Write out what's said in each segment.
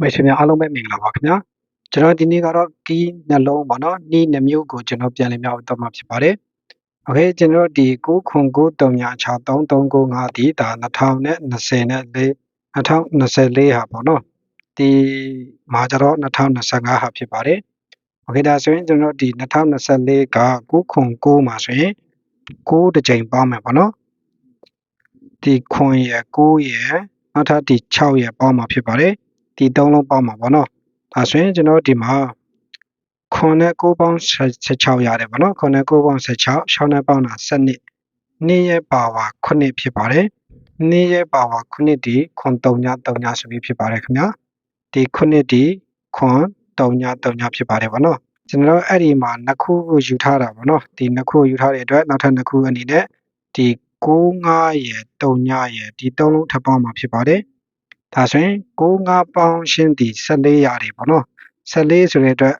မိတ်ဆွေများအားလုံးပဲမင်္ဂလာပါခင်ဗျာကျွန်တော်ဒီနေ့ကတော့ကီးနှလုံးပေါ့နော်နှီးနှမျိုးကိုကျွန်တော်ပြန်လည်မြောက်တော့မှာဖြစ်ပါတယ်โอเคကျွန်တော်ဒီ9ခွန်9 3ညာ6 3 3 9 5ဒီဒါ2020နဲ့4 2024ဟာပေါ့နော်ဒီမှာကျတော့2025ဟာဖြစ်ပါတယ်โอเคဒါဆိုရင်ကျွန်တော်ဒီ2024က9ခွန်9မှာဆိုရင်9တစ်ကြိမ်ပေါင်းမယ်ပေါ့နော်ဒီခွန်ရယ်9ရယ်နောက်ထပ်ဒီ6ရယ်ပေါင်းမှာဖြစ်ပါတယ် ဒီသုံးလုံးပေါင်းမှာပေါ့နော်ဒါဆိုရင်ကျွန်တော်ဒီမှာခွန်နဲ့9ပေါင်း16ရတယ်ပေါ့နော်ခွန်နဲ့9ပေါင်း16 6နဲ့ပေါင်းတာ7နှစ်ရဲ့ပါဝါ9ဖြစ်ပါတယ်နှစ်ရဲ့ပါဝါ9ဒီခွန်3ည3ညဆိုပြီးဖြစ်ပါတယ်ခင်ဗျာဒီ9ဒီခွန်3ည3ညဖြစ်ပါတယ်ပေါ့နော်ကျွန်တော်အဲ့ဒီမှာနှစ်ခုကိုယူထားတာပေါ့နော်ဒီနှစ်ခုကိုယူထားတဲ့အတွက်နောက်ထပ်နှစ်ခုအနေနဲ့ဒီ9 5ရယ်3ညရယ်ဒီသုံးလုံးထပ်ပေါင်းမှာဖြစ်ပါတယ် ဒါဆိုရင်6 5ပေါင်းရှင်းဒီ14ရတယ်ပေါ့နော်14ဆိုတဲ့အတွက်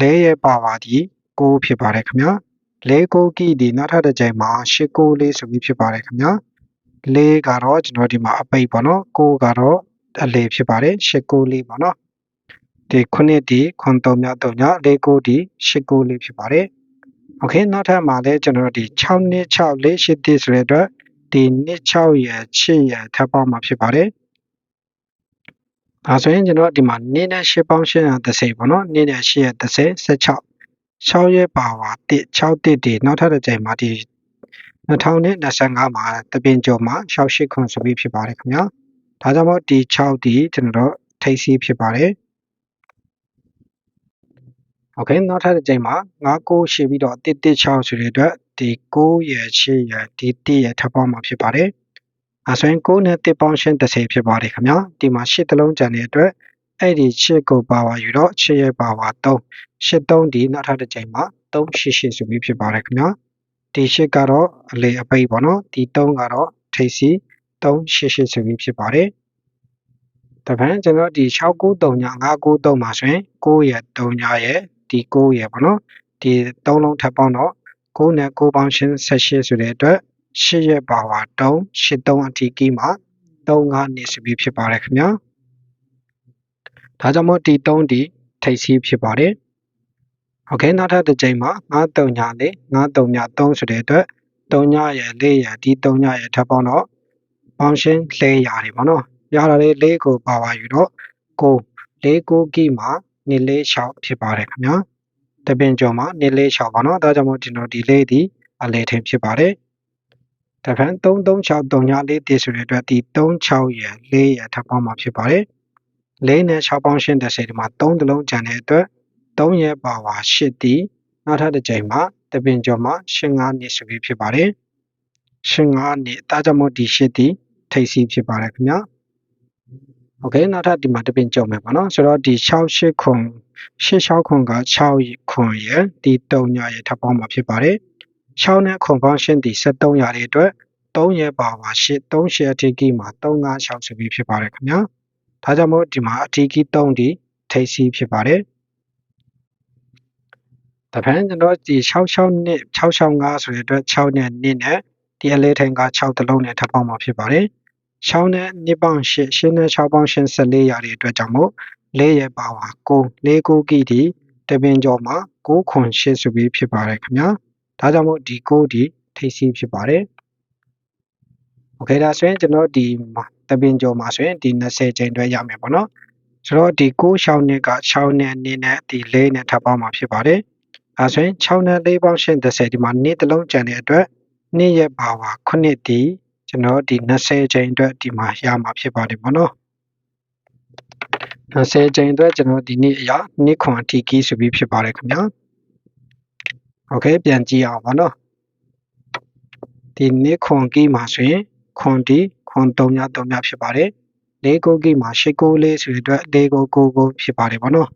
လဲရဲ့ပါပါဒီ6ဖြစ်ပါတယ်ခင်ဗျာလဲ6ကီဒီနောက်ထပ်တစ်ကြိမ်မှာ8 6လေးဆိုပြီးဖြစ်ပါတယ်ခင်ဗျာ၄ကတော့ကျွန်တော်ဒီမှာအပိတ်ပေါ့နော်6ကတော့အလေဖြစ်ပါတယ်8 6လေးပေါ့နော်ဒီ9ဒီခွန်3မြတ်3ည၄9ဒီ8 9လေးဖြစ်ပါတယ်โอเคနောက်ထပ်မှာလည်းကျွန်တော်ဒီ6နှစ်6 4 8တိဆိုတဲ့အတွက်ဒီနှစ်6ရယ်8ရယ်ထပ်ပေါင်းမှာဖြစ်ပါတယ် ဒါဆိုရင်ကျွန်တော်ဒီမှာနင်းနဲ့8ပေါင်း830ပေါ့နော်နင်းနဲ့8ရဲ့30 16 6ရဲ့ပါဝါ1 6တစ်ဒီနောက်ထပ်တစ်ကြိမ်မှာဒီ2025မှာတပင်ကျော်မှာ68ခွန်ဆိုပြီးဖြစ်ပါတယ်ခင်ဗျာဒါကြောင့်မို့ဒီ6ဒီကျွန်တော်တို့ထိပ်စီးဖြစ်ပါတယ်โอเคနောက်ထပ်တစ်ကြိမ်မှာ9 9ရှိပြီးတော့1 1 6ဆိုတဲ့အတွက်ဒီ9ရယ်8ရယ်ဒီ1ရယ်ထပ်ပေါင်းမှာဖြစ်ပါတယ် အဲဆိုရင်9နဲ့1ပေါင်းရှင်း30ဖြစ်ပါတယ်ခင်ဗျာဒီမှာ8တလုံးကျန်တဲ့အတွက်အဲ့ဒီ8ကိုပါဝါယူတော့8ရဲ့ပါဝါ3 8 3ဒီနောက်ထပ်တစ်ချိန်မှာ3 8 8ဆိုပြီးဖြစ်ပါတယ်ခင်ဗျာဒီ8ကတော့အလေအပိတ်ပေါ့နော်ဒီ3ကတော့ထိပ်စီ3 8 8ဆိုပြီးဖြစ်ပါတယ်တပန်းကျွန်တော်ဒီ693ည993မှာဆိုရင်9ရဲ့3ညရဲ့ဒီ9ရဲ့ပေါ့နော်ဒီ3လုံးထပ်ပေါင်းတော့9နဲ့9ပေါင်းရှင်း18ဆိုတဲ့အတွက် ၈ရက်ပါပါ3 83အထိကီးမှာ35နေစပြီးဖြစ်ပါတယ်ခင်ဗျာဒါကြောင့်မို့ဒီ3ဒီထိပ်စီးဖြစ်ပါတယ်ဟုတ်ကဲ့နောက်ထပ်တစ်ချိန်မှာ93ညလေး93ည3ဆိုတဲ့အတွက်3ညရဲ့4ရဒီ3ညရဲ့ထပ်ပေါင်းတော့ပေါင်းရှင်း400တွေပေါ့နော်ရတာလေး4ကိုပါပါယူတော့ကို၄ကိုကီမှာနေလေး6ဖြစ်ပါတယ်ခင်ဗျာတပင်ကျော်မှာနေလေး6ပါနော်ဒါကြောင့်မို့ကျွန်တော်ဒီလေးဒီအလဲထင်ဖြစ်ပါတယ် တခါ336 3ညလေးတည်ဆိုတဲ့အတွက်ဒီ36ရယ်4ရယ်ထပ်ပေါင်းမှာဖြစ်ပါတယ်4နဲ့6ပေါင်းရှင်းတဲ့စိတ်ဒီမှာ3တလုံးကျန်တဲ့အတွက်3ရယ်ပါဝါ8တီနောက်ထပ်တစ်ချိန်မှာတပင်ကျော်မှာ15နှစ်ဆိုပြီးဖြစ်ပါတယ်15နှစ်အဲဒါကြောင့်မို့ဒီ8တီထိပ်စီးဖြစ်ပါတယ်ခင်ဗျာโอเคနောက်ထပ်ဒီမှာတပင်ကြုံမယ်ပေါ့နော်ဆိုတော့ဒီ68ခွန်86ခွန်က6ခွန်ရယ်ဒီ3ညရယ်ထပ်ပေါင်းမှာဖြစ်ပါတယ် 6နဲ့ခွန်ပေါင်းရှင်းဒီ73ရာတွေအတွက်3ရယ်ပါပါ8 3ရှယ်အထီးကီမှာ356ဆိုပြီးဖြစ်ပါတယ်ခင်ဗျာဒါကြောင့်မို့ဒီမှာအထီးကီ3ဒီထိပ်စီးဖြစ်ပါတယ်တပန်းကျွန်တော်ဒီ66နှစ်665ဆိုတဲ့အတွက်6နဲ့2နဲ့ဒီအလဲထိုင်က6တလုံးနဲ့ထပ်ပေါင်းမှာဖြစ်ပါတယ်6နဲ့2ပေါင်း8 8နဲ့6ပေါင်း14ရာတွေအတွက်ကြောင့်မို့4ရဲ့ပါဝါ9 4 9ကီဒီတပင်ကျော်မှာ9ခွန်8ဆိုပြီးဖြစ်ပါတယ်ခင်ဗျာ ဒါကြောင့်မို့ဒီ9ဒီထိပ်စီးဖြစ်ပါတယ်โอเคဒါဆိုရင်ကျွန်တော်ဒီတပင်ကျော်မှာဆိုရင်ဒီ20ချိန်တွဲရမယ်ပေါ့နော်ဆိုတော့ဒီ9ရှောင်းနှစ်က6နဲ့2နဲ့ဒီ4နဲ့ထပ်ပေါင်းမှာဖြစ်ပါတယ်အဲဆိုရင်6နဲ့4ပေါင်းရှင်း30ဒီမှာ2တလုံးကျန်တဲ့အတွက်2ရဲ့ပါဝါ9ဒီကျွန်တော်ဒီ20ချိန်အတွက်ဒီမှာရမှာဖြစ်ပါတယ်ပေါ့နော်20ချိန်အတွက်ကျွန်တော်ဒီနေ့အရာ2ခွန်အထိကီးဆိုပြီးဖြစ်ပါတယ်ခင်ဗျာ โอเคပြန်ကြည့်အောင်ပါနော်ဒီနေ့ခွန်ကီးမှာဆိုရင်ခွန်ဒီခွန်3ည3ညဖြစ်ပါတယ်၄ကိုကီးမှာ၈ကိုလေးဆိုတဲ့အတွက်၄ကို9ကိုဖြစ်ပါတယ်ပေါ့နော်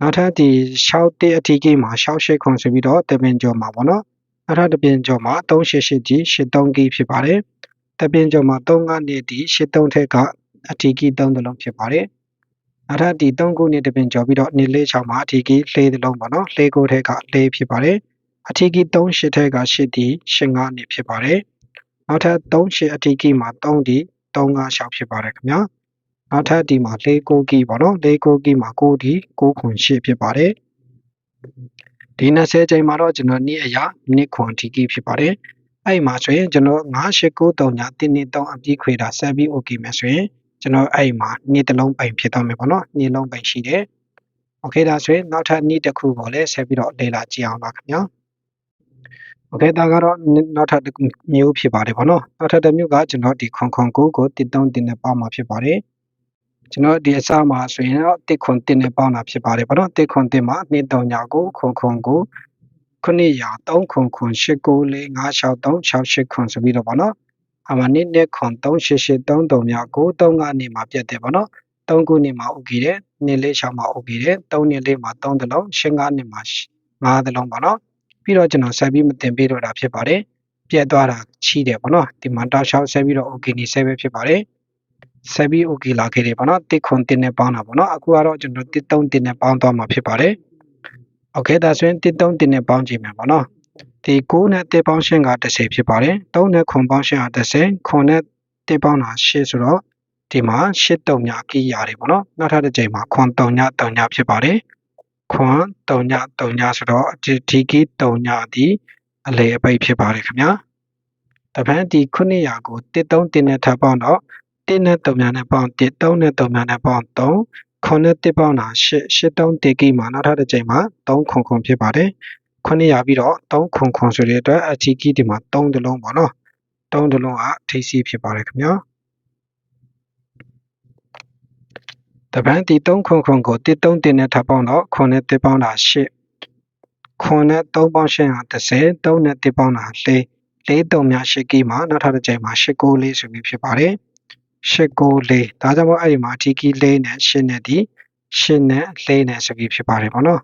နောက်ထပ်ဒီ6တစ်အထိကီးမှာ6 8ခွန်ဆိုပြီးတော့တပင်ကျော်မှာပေါ့နော်နောက်ထပ်တပင်ကျော်မှာ388ကြီး83ကီးဖြစ်ပါတယ်တပင်ကျော်မှာ3ကနေဒီ83ထက်ကအထီကီး3တလုံးဖြစ်ပါတယ် နောက်ထပ်ဒီ3ခုနဲ့တပင်ကျော်ပြီးတော့နေလေး6မှာအထီကီး4တလုံးပေါ့နော်4ကိုထက်က4ဖြစ်ပါတယ်အထီကီး3 8ထက်က8ဒီ8 5နေဖြစ်ပါတယ်နောက်ထပ်3 8အထီကီးမှာ3ဒီ3 5 6ဖြစ်ပါတယ်ခင်ဗျာနောက်ထပ်ဒီမှာလေးကိုကီပေါ့နော်လေးကိုကီမှာ9ဒီ9ခွန်8ဖြစ်ပါတယ်ဒီ20ချိန်မှာတော့ကျွန်တော်နေ့အရာနေ့ခွန်ဒီကီဖြစ်ပါတယ်အဲ့မှာဆိုရင်ကျွန်တော်9893ညတင်းနေ3အပြည့်ခွေတာဆက်ပြီး okay မယ်ဆိုရင် ကျွန်တော်အဲ့မှာနေ့တစ်လုံးပိုင်ဖြစ်တော့မယ်ပေါ့နော်နေ့လုံးပိုင်ရှိတယ်โอเคဒါဆိုရင်နောက်ထပ်နေ့တစ်ခုကိုလည်းဆက်ပြီးတော့လေ့လာကြည့်အောင်ပါခင်ဗျာโอเคဒါကတော့နောက်ထပ်တစ်မျိုးဖြစ်ပါတယ်ပေါ့နော်နောက်ထပ်တစ်မျိုးကကျွန်တော်ဒီခွန်ခွန်ကိုကိုတစ်တုံးတင်နဲ့ပေါင်းမှာဖြစ်ပါတယ်ကျွန်တော်ဒီအစားမှာဆိုရင်တော့တစ်ခွန်တင်နဲ့ပေါင်းတာဖြစ်ပါတယ်ပေါ့နော်တစ်ခွန်တင်မှာနှစ်တုံညာကိုခွန်ခွန်ကိုခုနှစ်ရာ3ခွန်ခွန်8 9 4 5 6 3 6 8ခွန်ဆိုပြီးတော့ပေါ့နော် အမနိနေခွန်3883မြောက်93ကနေမှာပြတ်တယ်ပေါ့နော်3ခုနေမှာဥကြည်တယ်နေလေး6မှာဥကြည်တယ်3နေလေးမှာ3တလုံးရှင်း9နေမှာ9တလုံးပေါ့နော်ပြီးတော့ကျွန်တော်ဆက်ပြီးမတင်ပေးတော့တာဖြစ်ပါတယ်ပြတ်သွားတာရှိတယ်ပေါ့နော်ဒီမှာတောက်လျှောက်ဆက်ပြီးတော့ okay နေဆက်ပဲဖြစ်ပါတယ်ဆက်ပြီး okay လာခဲ့တယ်ပေါ့နော်တစ်ခွန်တင်းနဲ့ပေါင်းတာပေါ့နော်အခုကတော့ကျွန်တော်တစ်သုံးတင်းနဲ့ပေါင်းသွားမှာဖြစ်ပါတယ် okay ဒါဆိုရင်တစ်သုံးတင်းနဲ့ပေါင်းကြည့်မယ်ပေါ့နော် ဒီ9နဲ့တစ်ပေါင်းရှင်းက30ဖြစ်ပါတယ်3နဲ့ခွန်ပေါင်းရှင်းက30ခွန်နဲ့တစ်ပေါင်းတာ8ဆိုတော့ဒီမှာ8တုံညာကီးရတယ်ပေါ့နော်နောက်ထပ်တစ်ချိန်မှာခွန်တုံညာတုံညာဖြစ်ပါတယ်ခွန်တုံညာတုံညာဆိုတော့ဒီကီးတုံညာဒီအလေအပိတ်ဖြစ်ပါတယ်ခင်ဗျာတပန်းဒီ900ကို13တင်နဲ့ထပ်ပေါင်းတော့1နဲ့3များနဲ့ပေါင်း1 3နဲ့3များနဲ့ပေါင်း3ခွန်နဲ့1ပေါင်းတာ8 8 3တေကီမှာနောက်ထပ်တစ်ချိန်မှာ3ခွန်ခွန်ဖြစ်ပါတယ် 900ပြီးတော့3ခွန်ခွန်ဆိုတဲ့အတွက်အချီကီဒီမှာ3တလုံးပေါ့နော်3တလုံးကထိပ်စီးဖြစ်ပါတယ်ခင်ဗျာတပန်းဒီ3ခွန်ခွန်ကို1 3တင်နဲ့ထပ်ပေါင်းတော့ခွန်နဲ့1ပေါင်းတာ8ခွန်နဲ့3ပေါင်းရှင်းဟာ30 3နဲ့1ပေါင်းတာ4လေးတုံများရှစ်ကီမှာနောက်ထပ်တစ်ချိန်မှာရှစ်ကိုလေးဆိုပြီးဖြစ်ပါတယ်ရှစ်ကိုလေးဒါကြောင့်မို့အဲ့ဒီမှာအထီကီလေးနဲ့ရှစ်နဲ့ဒီရှစ်နဲ့လေးနဲ့ဆိုပြီးဖြစ်ပါတယ်ပေါ့နော်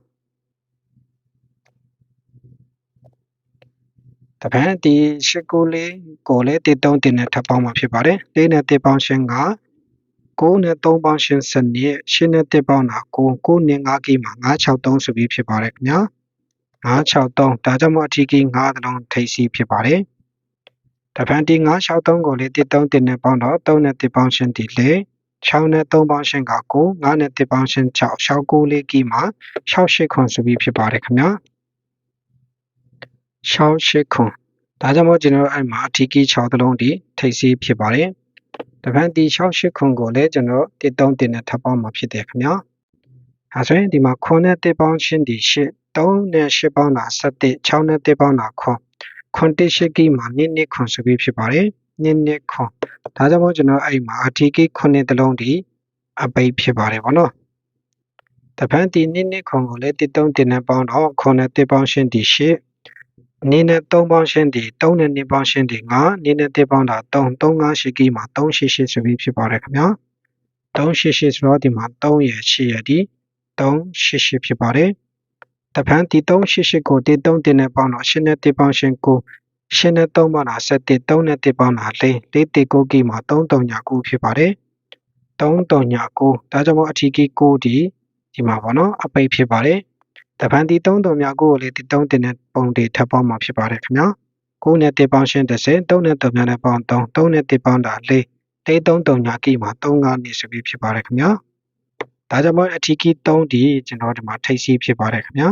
တပန်းဒီရှစ်ကိုလေးကိုလေးတစ်တုံးတင်နဲ့ထပ်ပေါင်းမှာဖြစ်ပါတယ်လေးနဲ့တစ်ပေါင်းရှင်းက9နဲ့3ပေါင်းရှင်းစနစ်ရှင်းနဲ့တစ်ပေါင်းတာ9 9နဲ့5ကီမှာ963ဆိုပြီးဖြစ်ပါတယ်ခင်ဗျာ963ဒါကြောင့်မို့အထီးကြီး9တလုံးထိပ်စီးဖြစ်ပါတယ်။တဖန်ဒီ963ကိုလေ13တင်နဲ့ပေါင်းတော့3နဲ့1ပေါင်းရှင်းဒီလေ6နဲ့3ပေါင်းရှင်းက9 9နဲ့1ပေါင်းရှင်း6 6 9လေးကြီးမှာ68ခွန်ဆိုပြီးဖြစ်ပါတယ်ခင်ဗျာ။ 68ခွန်ဒါကြောင့်မို့ကျွန်တော်အဲ့မှာအထီးကြီး6တလုံးဒီထိပ်စီးဖြစ်ပါတယ်။တဖန်ဒီ68ခွန်ကိုလည်းကျွန်တော်13တင်နဲ့ထပ်ပေါင်းမှာဖြစ်တယ်ခင်ဗျာ။အဲဆိုရင်ဒီမှာခွန်နဲ့1ပေါင်းရှင်းဒီ8 3နဲ့8ပေါင်းတာ17 6နဲ့1ပေါင်းတာခွန်ခွန်တစ်ရှိကီမှာနစ်နစ်ခွန်ဆိုပြီးဖြစ်ပါတယ်နစ်နစ်ခွန်ဒါကြောင့်မို့ကျွန်တော်အဲ့မှာအထီးကိခွန်နှစ်တလုံးဒီအပိတ်ဖြစ်ပါတယ်ဗောနော်တပန်းဒီနစ်နစ်ခွန်ကိုလည်းတစ်တုံးတင်နဲ့ပေါင်းတော့ခွန်နဲ့တစ်ပေါင်းရှင်းဒီ8 နင်းနဲ့3ပေါင်းရှင်းဒီ3နဲ့2ပေါင်းရှင်းဒီ9နင်းနဲ့1ပေါင်းတာ3 3 5ရှိကီမှာ388ဆိုပြီးဖြစ်ပါတယ်ခင်ဗျာ388ဆိုတော့ဒီမှာ3ရယ်8ရယ်ဒီ388ဖြစ်ပါတယ်တဖန်တီ388ကိုတီ3တင်နဲ့ပေါင်းတော့8နဲ့1ပေါင်းရှင်9 8နဲ့3ပေါင်းတာ7 3နဲ့1ပေါင်းတာ4 4တီ9ကီမှာ3 3ညာ9ဖြစ်ပါတယ်3 3ညာ9ဒါကြောင့်မို့အထီးကီ9ဒီဒီမှာပေါ့နော်အပိတ်ဖြစ်ပါတယ် တဖန်တီ3 3ညာ9ကိုလေတီ3တင်နဲ့ပုံတွေထပ်ပေါင်းမှာဖြစ်ပါတယ်ခင်ဗျာ9နဲ့1ပေါင်းရှင်30 3နဲ့3ညာနဲ့ပေါင်း3 3နဲ့1ပေါင်းတာ4 4 3 3ညာကီမှာ3 5နေဆိုပြီးဖြစ်ပါတယ်ခင်ဗျာဒါကြောင့်မို့အထီးကီ3ဒီကျွန်တော်ဒီမှာထိပ်စီးဖြစ်ပါတယ်ခင်ဗျာ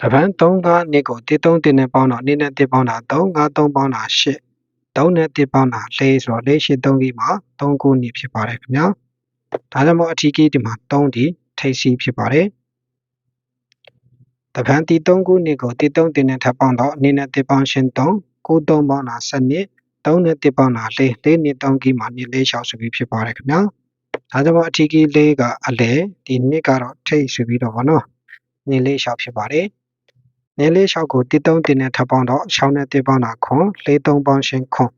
တပန်း3ကနှစ်ကို1 3တင်နဲ့ပေါင်းတော့2နဲ့1ပေါင်းတာ3 5 3ပေါင်းတာ8 3နဲ့1ပေါင်းတာ4ဆိုတော့4 8 3ကြီးမှာ3ခုနှစ်ဖြစ်ပါတယ်ခင်ဗျာဒါကြောင့်မို့အထီးကီဒီမှာ3ဒီထိပ်စီးဖြစ်ပါတယ် တပန်းတီ3ခုနှစ်ကို1 3တင်နဲ့ထပ်ပေါင်းတော့2နဲ့1ပေါင်းရှင်း3 9 3ပေါင်းတာ7နှစ်3နဲ့1ပေါင်းတာ4 4နှစ်3ကြီးမှာ2 4 6ဆိုပြီးဖြစ်ပါတယ်ခင်ဗျာဒါကြောင့်မို့အထီးကီလေးကအလဲဒီနှစ်ကတော့ထိပ်ဆိုပြီးတော့ဗောနော်2 4 6ဖြစ်ပါတယ်နင်းလေးလျှောက်ကိုတစ်သုံးတင်နဲ့ထပ်ပေါင်းတော့ရှောင်းနဲ့တစ်ပေါင်းတာခွန်လေးသုံးပေါင်းရှင်းခွန်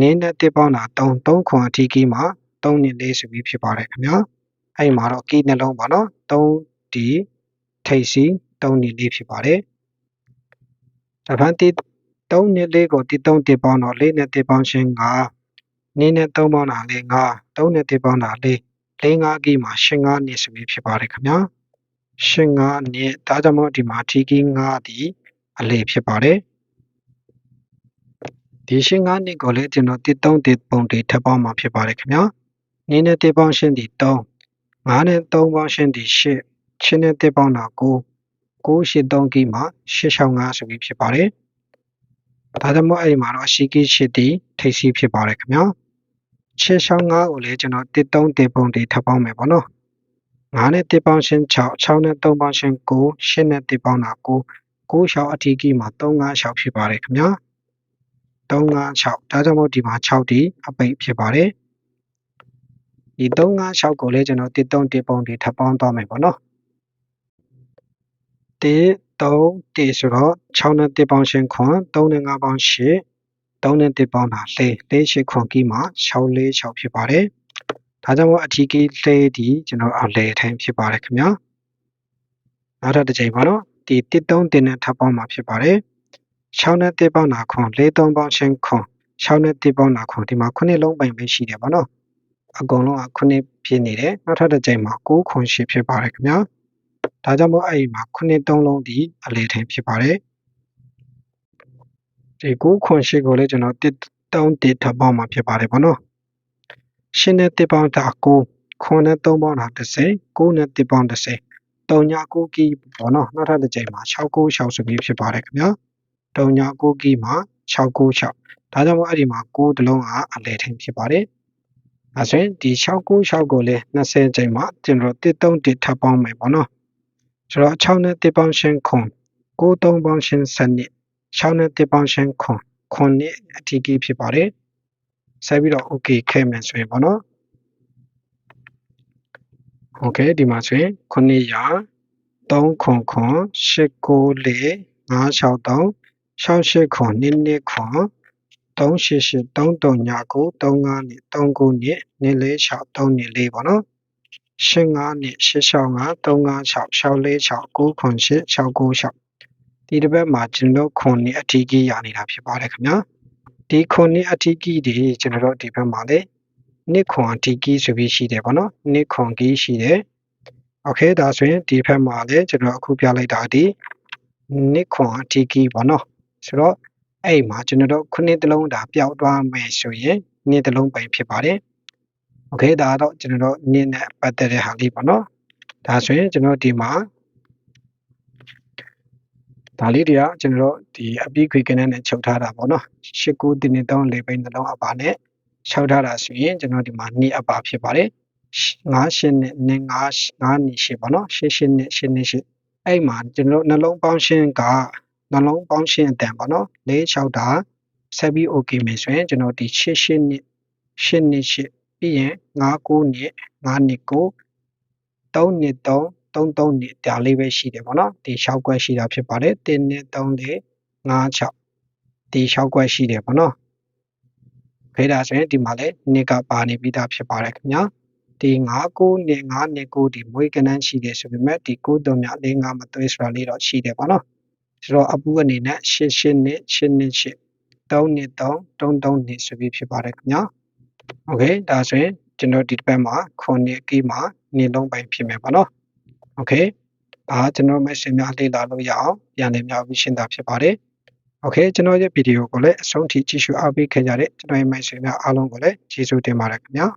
နင်းနဲ့တစ်ပေါင်းတာ3 3ခွန်အထီးကီးမှာ3နှစ်လေးဆိုပြီးဖြစ်ပါတယ်ခင်ဗျာအဲ့မှာတော့ကီးနှလုံးပါနော်3ဒီထိပ်စီ 3နှစ်လေးဖြစ်ပါတယ်တပန်းတစ်3နှစ်လေးကိုတစ်သုံးတစ်ပေါင်းတော့4နဲ့တစ်ပေါင်းရှင်း5နင်းနဲ့3ပေါင်းတာလေး5 3နဲ့တစ်ပေါင်းတာလေး၄၅ကီးမှာရှင်း5နှစ်ဆိုပြီးဖြစ်ပါတယ်ခင်ဗျာရှင်ငါနဲ့ဒါကြောင့်မို့ဒီမှာထီကီငါဒီအလေဖြစ်ပါတယ်ဒီရှင်ငါနှစ်ကိုလည်းကျွန်တော်တစ်သုံးတစ်ပုံတွေထပ်ပေါင်းမှာဖြစ်ပါတယ်ခင်ဗျာနေနဲ့တစ်ပေါင်းရှင်းသည်3 9နဲ့3ပေါင်းရှင်းသည်8ချင်းနဲ့တစ်ပေါင်းတာ9 9 8 3ကီမှာ865ဆိုပြီးဖြစ်ပါတယ်ဒါကြောင့်မို့အဲ့ဒီမှာတော့အရှိကီ8တီထိပ်စီးဖြစ်ပါတယ်ခင်ဗျာ665ကိုလည်းကျွန်တော်တစ်3တစ်ပုံတွေထပ်ပေါင်းမယ်ပေါ့နော်9နဲ့တစ်ပေါင်းရှင်း6 6နဲ့3ပေါင်းရှင်း9 8နဲ့တစ်ပေါင်းတာ9 9ရှောက်အထီးကီမှာ35ရှောက်ဖြစ်ပါတယ်ခင်ဗျာ356ဒါကြောင့်မို့ဒီမှာ6တီအပိတ်ဖြစ်ပါတယ်ဒီ356ကိုလည်းကျွန်တော်တစ်3တစ်ပုံတွေထပ်ပေါင်းသွားမယ်ပေါ့နော် တစ်3တစ်ဆိုတော့6နဲ့တစ်ပေါင်းရှင်းခွန်3နဲ့5ပေါင်း8 3နဲ့တစ်ပေါင်းတာ၄၄8ခွန်ကီမှာ6၄6ဖြစ်ပါတယ်ဒါကြောင့်မို့အထီးကီ၄ဒီကျွန်တော်အလဲထိုင်ဖြစ်ပါတယ်ခင်ဗျာနောက်ထပ်တစ်ချိန်ပါနော်ဒီတစ်3တင်နဲ့ထပ်ပေါင်းမှာဖြစ်ပါတယ်6နဲ့တစ်ပေါင်းတာခွန်၄3ပေါင်းရှင်းခွန်6နဲ့တစ်ပေါင်းတာခွန်ဒီမှာ9လုံးပိုင်ပဲရှိတယ်ပေါ့နော်အကုန်လုံးက9ဖြစ်နေတယ်နောက်ထပ်တစ်ချိန်မှာ9ခွန်8ဖြစ်ပါတယ်ခင်ဗျာ ဒါကြောင့်မို့အဲ့ဒီမှာ9 3လုံးဒီအလေထင်ဖြစ်ပါတယ်ဒီ9ခွန်8ကိုလည်းကျွန်တော်တစ်တုံးတစ်ထပ်ပေါင်းမှာဖြစ်ပါတယ်ပေါ့နော်ရှင်းနဲ့တစ်ပေါင်းတာ9ခွန်နဲ့3ပေါင်းတာ30 9နဲ့တစ်ပေါင်း30တုံညာ9ကီပေါ့နော်နောက်ထပ်တစ်ချိန်မှာ696ဆိုပြီးဖြစ်ပါတယ်ခင်ဗျာတုံညာ9ကီမှာ696ဒါကြောင့်မို့အဲ့ဒီမှာ9တလုံးကအလေထင်ဖြစ်ပါတယ်အဲဆိုရင်ဒီ696ကိုလည်း20ချိန်မှာကျွန်တော်တစ်တုံးတစ်ထပ်ပေါင်းမယ်ပေါ့နော် ဆိုတော့6နဲ့တစ်ပေါင်းရှင်းခွန်9 3ပေါင်းရှင်း7နှစ်6နဲ့တစ်ပေါင်းရှင်းခွန်ခွန်နှစ်အထီးကြီးဖြစ်ပါတယ်ဆက်ပြီးတော့ okay ခဲ့မယ်ဆိုရင်ပေါ့နော် okay ဒီမှာဆိုရင်900 3ခွန်ခွန်894 563 68ခွန်2နှစ်ခွန်388 339 35နှစ်39နှစ်နှစ်လေး6 3နှစ်လေးပေါ့နော် 85နှစ်865 356 646 9ခွန်8 696ဒီတစ်ပတ်မှာကျွန်တော်ခွန်နှစ်အထီးကြီးရနေတာဖြစ်ပါတယ်ခင်ဗျာဒီခွန်နှစ်အထီးကြီးတွေကျွန်တော်တို့ဒီဘက်မှာလေနှစ်ခွန်အထီးကြီးဆိုပြီးရှိတယ်ပေါ့နော်နှစ်ခွန်ကြီးရှိတယ်โอเคဒါဆိုရင်ဒီဘက်မှာလည်းကျွန်တော်အခုပြလိုက်တာဒီနှစ်ခွန်အထီးကြီးပေါ့နော်ဆိုတော့အဲ့မှာကျွန်တော်တို့ခုနှစ်တလုံးဒါပျောက်သွားမယ်ဆိုရင်နှစ်တလုံးပိုင်ဖြစ်ပါတယ် โอเคဒါတော့ကျွန်တော်တို့နှစ်နဲ့ပတ်သက်တဲ့ဟာလေးပေါ့နော်ဒါဆိုရင်ကျွန်တော်ဒီမှာဒါလေးတွေကကျွန်တော်တို့ဒီအပြီးခွေကနေနဲ့ချုပ်ထားတာပေါ့နော်၈၉တင်းနဲ့3လေးပိနှလုံးအပါနဲ့ချုပ်ထားတာဆိုရင်ကျွန်တော်ဒီမှာနှစ်အပါဖြစ်ပါတယ်9ရှင်းနဲ့နဲ့9 9နှစ်ရှိပါနော်8ရှင်းနဲ့8နှစ်ရှိအဲ့မှာကျွန်တော်နှလုံးပေါင်းရှင်းကနှလုံးပေါင်းရှင်းအတန်ပေါ့နော်၄6တာဆက်ပြီး okay မယ်ဆိုရင်ကျွန်တော်ဒီ8ရှင်းနှစ်8နှစ်ရှိ ပြီးရင်9 9နှစ်9နှစ်9 3နှစ်3 33နှစ်ဒါလေးပဲရှိတယ်ပေါ့နော်ဒီ6ခွက်ရှိတာဖြစ်ပါတယ်1နှစ်3နှစ်5 6ဒီ6ခွက်ရှိတယ်ပေါ့နော်ဖေးဒါဆိုရင်ဒီမှာလည်းနှစ်ကပါနေပြီးသားဖြစ်ပါတယ်ခင်ဗျာဒီ9 9နှစ်9နှစ်9ဒီမွေးကနန်းရှိတယ်ဆိုပေမဲ့ဒီ9တုံမြ၄5မသွေးဆိုတာလေးတော့ရှိတယ်ပေါ့နော်ဆိုတော့အပူအနေနဲ့8 8နှစ်8နှစ်8 3နှစ်3 3 3နှစ်ဆိုပြီးဖြစ်ပါတယ်ခင်ဗျာ โอเคဒါဆိုရင်ကျွန်တော်ဒီတစ်ပတ်မှာ9နှစ်ကီးမှာနှစ်လုံးပိုင်းဖြစ်မယ်ပေါ့နော်โอเคဒါကျွန်တော် message များလေ့လာလို့ရအောင်ပြန်လည်များပြီးရှင်းတာဖြစ်ပါတယ်โอเคကျွန်တော်ရဲ့ဗီဒီယိုကိုလည်းအဆုံးထိကြည့်ရှုအားပေးခဲ့ကြတဲ့ကျွန်တော်ရဲ့ message များအားလုံးကိုလည်းကျေးဇူးတင်ပါတယ်ခင်ဗျာ